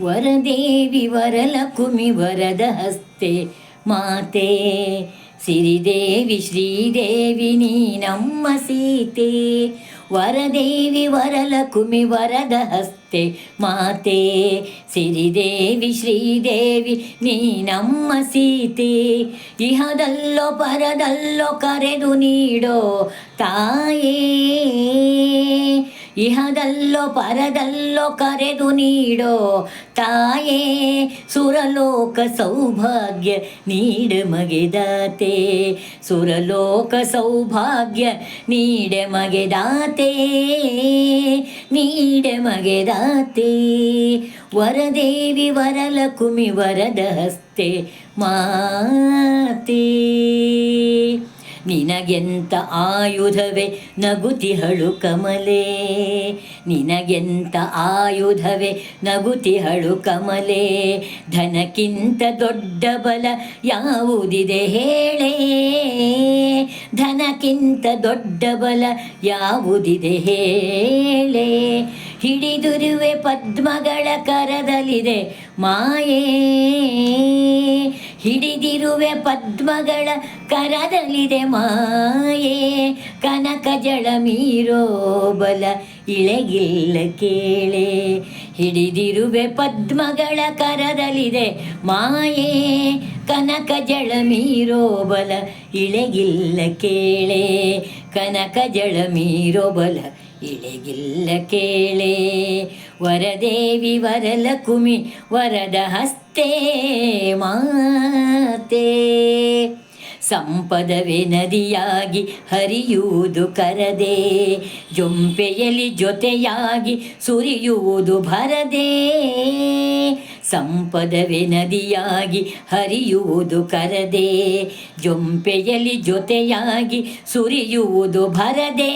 ವರದೇವಿ ವರಲಕುಮಿ ವರದ ಹಸ್ತೆ, ಮಾತೆ, ಸಿರಿದೇವಿ ಶ್ರೀದೇವಿ ನೀ ನಮ್ಮ ಸೀತೆ. ವರದೇವಿ ವರಲಕುಮಿ ವರದ ಹಸ್ತೆ, ಮಾತೆ, ಸಿರಿದೇವಿ ಶ್ರೀದೇವಿ ನೀ ನಮ್ಮ ಸೀತೆ. ಇಹದಲ್ಲೋ ಪರದಲ್ಲೋ ಕರೆದು ನೀಡೋ ತಾಯೇ ಇಹದಲ್ಲೋ ಪರದಲ್ಲೋ ಕರೆದು ನೀಡೋ ತಾಯೇ, ಸುರಲೋಕ ಸೌಭಾಗ್ಯ ನೀಡ ಮಗೆದಾತೆ. ಸುರಲೋಕ ಸೌಭಾಗ್ಯ ನೀಡ ಮಗೆದಾತೆ ನೀಡ ಮಗೆದಾತೆ. ವರದೇವಿ ವರಲಕುಮಿ ವರದ ಹಸ್ತೆ ಮಾತೆ. ನಿನಗೆಂತ ಆಯುಧವೇ? ನಗುತಿಹಳು ಕಮಲೆ. ನಿನಗೆಂತ ಆಯುಧವೇ? ನಗುತಿಹಳು ಕಮಲೆ. ಧನಕ್ಕಿಂತ ದೊಡ್ಡ ಬಲ ಯಾವುದಿದೆ ಹೇಳೇ? ಧನಕ್ಕಿಂತ ದೊಡ್ಡ ಬಲ ಯಾವುದಿದೆ ಹೇಳೇ? ಹಿಡಿದುರುವೆ ಪದ್ಮಗಳ ಕರದಲ್ಲಿದೆ ಮಾಯೇ. ಹಿಡಿದಿರುವೆ ಪದ್ಮಗಳ ಕರದಲ್ಲಿದೆ ಮಾಯೆ. ಕನಕ ಜಳ ಮೀರೋ ಬಲ ಇಳೆಗಿಲ್ಲ ಕೇಳೆ. ಹಿಡಿದಿರುವೆ ಪದ್ಮಗಳ ಕರದಲ್ಲಿದೆ ಮಾಯೇ. ಕನಕ ಜಳ ಮೀರೋ ಬಲ ಇಳೆಗಿಲ್ಲ ಕೇಳೆ. ಕನಕ ಜಳ ಮೀರೋ ಬಲ ಇಳೆಗಿಲ್ಲ ಕೇಳೆ. ವರದೇವಿ ವರಲಕುಮಿ ವರದ ಹಸ್ತೆ ಮಾತೆ. ಸಂಪದವೇ ನದಿಯಾಗಿ ಹರಿಯುವುದು ಕರದೆ. ಜೊಂಪೆಯಲ್ಲಿ ಜೊತೆಯಾಗಿ ಸುರಿಯುವುದು ಭರದೆ. ಸಂಪದವೇ ನದಿಯಾಗಿ ಹರಿಯುವುದು ಕರದೆ ಜೊಂಪೆಯಲ್ಲಿ ಜೊತೆಯಾಗಿ ಸುರಿಯುವುದು ಭರದೆ.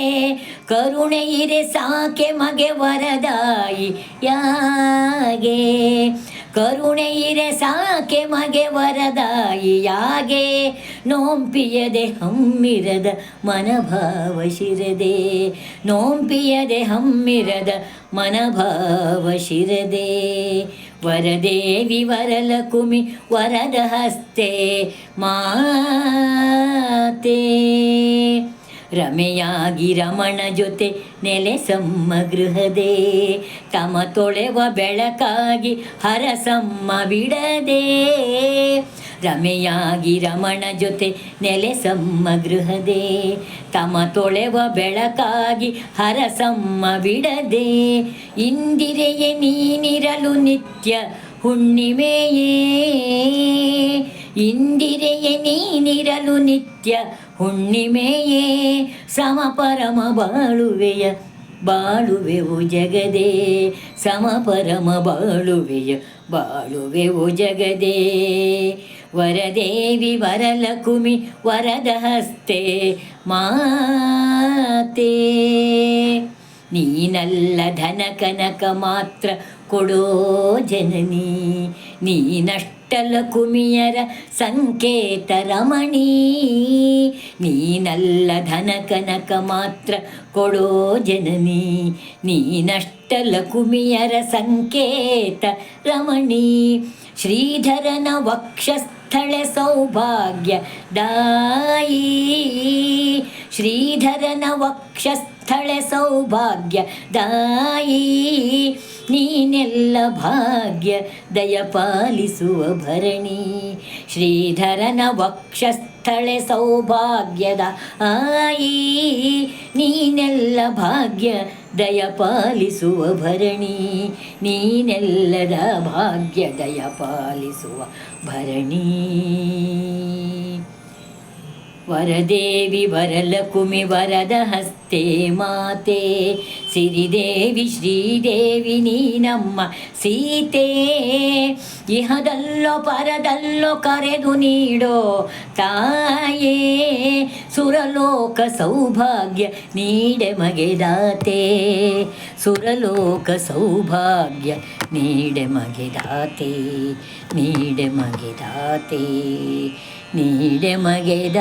ಕರುಣೆ ಇರೆ ಸಾಕೆ ಮಗೆ ವರದಾಯಿ ಯಾಗೆ? ಕರುಣೆ ಇರೆ ಸಾಕೆ ಮಗೆ ವರದಾಯಿಯಾಗೆ ನೋಂಪಿಯದೆ ಹಮ್ಮಿರದ ಮನಭಾವ ಶಿರದೆ ನೋಂಪಿಯದೆ ಹಮ್ಮಿರದ ಮನಭಾವ ಶಿರದೆ ವರದೇವಿ ವರಲಕುಮಿ ವರದ ಹಸ್ತೆ ಮಾತೆ ರಮೆಯಾಗಿ ರಮಣ ಜೊತೆ ನೆಲೆಸಮ್ಮ ಗೃಹದೇ, ತಮ ತೊಳೆವ ಬೆಳಕಾಗಿ ಹರಸಮ್ಮ ಬಿಡದೆ. ರಮೆಯಾಗಿ ರಮಣ ಜೊತೆ ನೆಲೆಸಮ್ಮ ಗೃಹದೇ, ತಮ ತೊಳೆವ ಬೆಳಕಾಗಿ ಹರಸಮ್ಮ ಬಿಡದೆ. ಇಂದಿರೆಯೇ ನೀನಿರಲು ನಿತ್ಯ ಹುಣ್ಣಿಮೆಯೇ ಇಂದಿರೆಯೇ ನೀನಿರಲು ನಿತ್ಯ ಹುಣ್ಣಿಮೆಯೇ ಸಮ ಪರಮ ಬಾಳುವೆಯ, ಬಾಳುವೆವು ಜಗದೇ, ಸಮಪರಮ ಬಾಳುವೆಯ, ಬಾಳುವೆವು ಜಗದೇ. ವರದೇವಿ ವರಲಕುಮಿ ವರದ ಹಸ್ತೆ ಮಾತೆ, ನೀನಲ್ಲ ಧನ ಕನಕ ಮಾತ್ರ ಕೊಡೋ ಜನನಿ ನೀನಷ್ಟಲ ಕುಮಿಯರ ಸಂಕೇತ ರಮಣಿ. ನೀನಲ್ಲ ಧನ ಕನಕ ಮಾತ್ರ ಕೊಡೋ ಜನನಿ. ನೀನಷ್ಟಲ ಕುಮಿಯರ ಸಂಕೇತ ರಮಣಿ. ಶ್ರೀಧರನ ವಕ್ಷಸ್ಥಳೆ ಸೌಭಾಗ್ಯ ದಾಯಿ ಶ್ರೀಧರನ ವಕ್ಷಸ್ಥಳೆ ಸೌಭಾಗ್ಯ. ದಾಯಿ, ನೀನೆಲ್ಲ ಭಾಗ್ಯ. ದಯಪಾಲಿಸುವ ಭರಣಿ. ಶ್ರೀಧರನ ವಕ್ಷಸ್ಥಳೆ ಸೌಭಾಗ್ಯದ ಆಯಿ ನೀನೆಲ್ಲ ಭಾಗ್ಯ. ದಯಪಾಲಿಸುವ ಭರಣಿ. ನೀನೆಲ್ಲದ ಭಾಗ್ಯ. ದಯ ಪಾಲಿಸುವ ಭರಣಿ ವರದೇವಿ ವರಲಕುಮಿ ವರದ ಹಸ್ತೆ ಮಾತೆ. ಸಿರಿದೇವಿ, ಶ್ರೀದೇವಿ ನೀನಮ್ಮ ಸೀತೆ. ಇಹದಲ್ಲೋ, ಪರದಲ್ಲೋ ಕರೆದು ನೀಡೋ ತಾಯೇ. ಸುರಲೋಕ ಸೌಭಾಗ್ಯ ನೀಡೆ ಮಗೆದಾತೆ ಸುರಲೋಕ ಸೌಭಾಗ್ಯ ನೀಡೆ ಮಗೆದಾತೆ ನೀಡೆ ಮಗೆದಾತೆ ನೀಡೆ ಮಗೆದಾತೆ